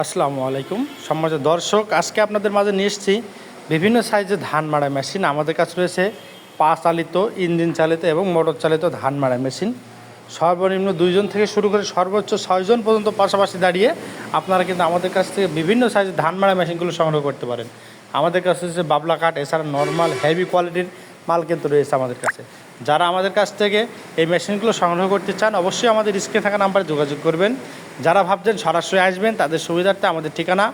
আসসালামু আলাইকুম সম্মানিত দর্শক, আজকে আপনাদের মাঝে নিয়ে এসেছি বিভিন্ন সাইজের ধান মাড়াই মেশিন। আমাদের কাছে রয়েছে পা চালিত ইঞ্জিন চালিত এবং মোটর চালিত ধান মাড়াই মেশিন। সর্বনিম্ন দুইজন থেকে শুরু করে সর্বোচ্চ ছয়জন পর্যন্ত পাশাপাশি দাঁড়িয়ে আপনারা কিন্তু আমাদের কাছ থেকে বিভিন্ন সাইজের ধান মাড়াই মেশিনগুলো সংগ্রহ করতে পারেন। আমাদের কাছে রয়েছে বাবলা কাঠ এছাড়া নর্মাল হেভি কোয়ালিটির মাল কিন্তু রয়েছে আমাদের কাছে। যারা আমাদের কাছ থেকে এই মেশিনগুলো সংগ্রহ করতে চান, অবশ্যই আমাদের স্ক্রিনে থাকা নাম্বারে যোগাযোগ করবেন। যারা ভাবছেন সরাসরি আসবেন, তাদের সুবিধার্থে আমাদের ঠিকানা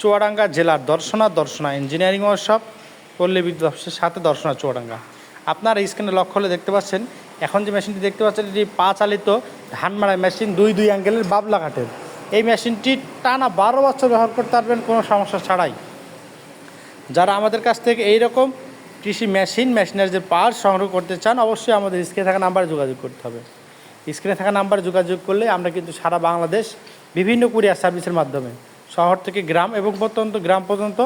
চুয়াডাঙ্গা জেলার দর্শনা দর্শনা ইঞ্জিনিয়ারিং ওয়ার্কশপ, পল্লী বিদ্যুৎ অফিসের সাথে দর্শনা চুয়াডাঙ্গা। আপনার স্ক্রিনে লক্ষ্য হলে দেখতে পাচ্ছেন, এখন যে মেশিনটি দেখতে পাচ্ছেন, এটি পা চালিত ধান মারাই মেশিন, দুই দুই অ্যাঙ্গেলের বাবলা কাঠের। এই মেশিনটি টানা বারো বছর ব্যবহার করতে পারবেন, কোনো সমস্যা ছাড়াই। যারা আমাদের কাছ থেকে এই রকম কৃষি মেশিন, মেশিনের যে পার্টস সংগ্রহ করতে চান, অবশ্যই আমাদের স্ক্রিনে থাকা নাম্বারে যোগাযোগ করতে হবে। স্ক্রিনে থাকা নাম্বারে যোগাযোগ করলে আমরা কিন্তু সারা বাংলাদেশ বিভিন্ন কুরিয়ার সার্ভিসের মাধ্যমে শহর থেকে গ্রাম এবং প্রত্যন্ত গ্রাম পর্যন্ত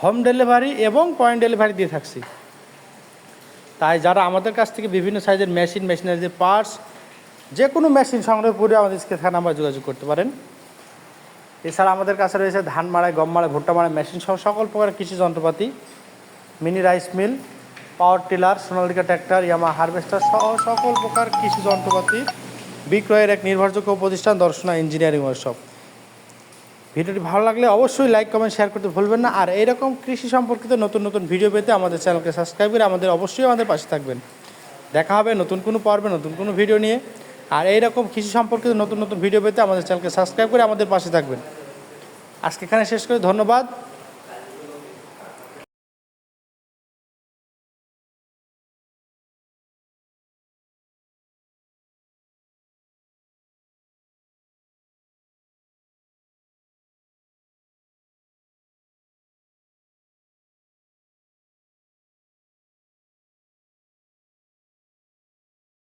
হোম ডেলিভারি এবং পয়েন্ট ডেলিভারি দিয়ে থাকছি। তাই যারা আমাদের কাছ থেকে বিভিন্ন সাইজের মেশিন, মেশিনের যে পার্টস, যে কোনো মেশিন সংগ্রহ করে আমাদের স্ক্রিনে থাকা নাম্বারে যোগাযোগ করতে পারেন। এছাড়া আমাদের কাছে রয়েছে ধান মাড়াই গম মাড়াই ভুট্টা মাড়াই মেশিন সহ সকল প্রকার কৃষি যন্ত্রপাতি। Mini rice mill, power tiller, Sonalika tractor, Yamaha harvester সহ সকল প্রকার কৃষি যন্ত্রপাতি বিক্রয়ের এক নির্ভরযোগ্য প্রতিষ্ঠান দর্শনা ইঞ্জিনিয়ারিং ওয়ার্কশপ। ভিডিওটি ভালো লাগলে অবশ্যই লাইক, কমেন্ট, শেয়ার করতে ভুলবেন না। আর এইরকম কৃষি সম্পর্কিত নতুন নতুন ভিডিও পেতে আমাদের চ্যানেলকে সাবস্ক্রাইব করে আমাদের অবশ্যই আমাদের পাশে থাকবেন। দেখা হবে নতুন কোনো পর্বে, নতুন কোনো ভিডিও নিয়ে। আর এইরকম কৃষি সম্পর্কিত নতুন নতুন ভিডিও পেতে আমাদের চ্যানেলকে সাবস্ক্রাইব করে আমাদের পাশে থাকবেন। আজকে এখানে শেষ করে, ধন্যবাদ।